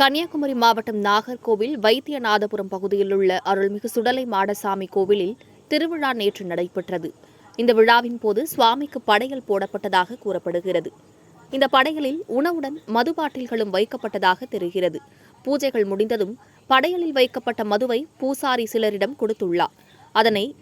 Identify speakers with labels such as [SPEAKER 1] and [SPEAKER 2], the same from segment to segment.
[SPEAKER 1] கன்னியாகுமரி மாவட்டம் நாகர்கோவில் வைத்தியநாதபுரம் பகுதியில் உள்ள அருள்மிகு சுடலை மாடசாமி கோவிலில் திருவிழா நேற்று நடைபெற்றது. இந்த விழாவின் போது சுவாமிக்கு படையல் போடப்பட்டதாக கூறப்படுகிறது. இந்த படையலில் உணவுடன் மது பாட்டில்களும் வைக்கப்பட்டதாக தெரிகிறது. பூஜைகள் முடிந்ததும் படையலில் வைக்கப்பட்ட மதுவை பூசாரி சிலரிடம் கொடுத்துள்ளார். அதனை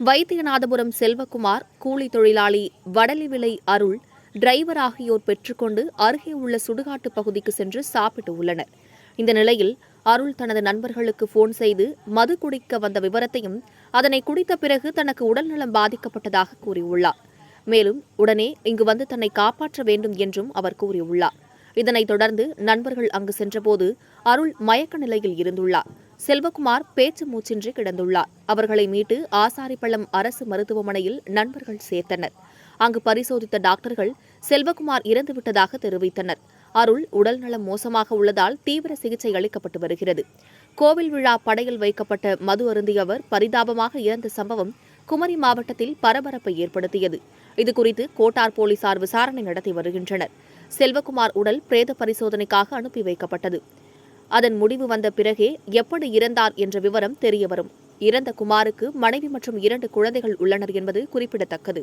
[SPEAKER 1] வைத்தியநாதபுரம் செல்வகுமார் கூலி தொழிலாளி வடலிவிலை அருள் டிரைவர் ஆகியோர் பெற்றுக்கொண்டு அருகே உள்ள சுடுகாட்டு பகுதிக்கு சென்று சாப்பிட்டு உள்ளனர். இந்த நிலையில் அருள் தனது நண்பர்களுக்கு போன் செய்து மது குடிக்க வந்த விவரத்தையும் அதனை குடித்த பிறகு தனக்கு உடல்நலம் பாதிக்கப்பட்டதாக கூறியுள்ளார். மேலும் உடனே இங்கு வந்து தன்னை காப்பாற்ற வேண்டும் என்றும் அவர் கூறியுள்ளார். இதனைத் தொடர்ந்து நண்பர்கள் அங்கு சென்றபோது அருள் மயக்க நிலையில் இருந்துள்ளார். செல்வகுமார் பேச்சு மூச்சின்றி கிடந்துள்ளார். அவர்களை மீட்டு ஆசாரிப்பள்ளம் அரசு மருத்துவமனையில் நண்பர்கள் சேர்த்தனர். அங்கு பரிசோதித்த டாக்டர்கள் செல்வகுமார் இறந்துவிட்டதாக தெரிவித்தனர். அருள் உடல்நலம் மோசமாக உள்ளதால் தீவிர சிகிச்சை அளிக்கப்பட்டு வருகிறது. கோவில் விழா படையில் வைக்கப்பட்ட மது அருந்தியவர் பரிதாபமாக இறந்த சம்பவம் குமரி மாவட்டத்தில் பரபரப்பை ஏற்படுத்தியது. இதுகுறித்து கோட்டார் போலீசார் விசாரணை நடத்தி வருகின்றனர். செல்வகுமார் உடல் பிரேத பரிசோதனைக்காக அனுப்பி வைக்கப்பட்டது. அதன் முடிவு வந்த பிறகே எப்படி இறந்தார் என்ற விவரம் தெரியவரும். இறந்த குமாருக்கு மனைவி மற்றும் இரண்டு குழந்தைகள் உள்ளனர் என்பது குறிப்பிடத்தக்கது.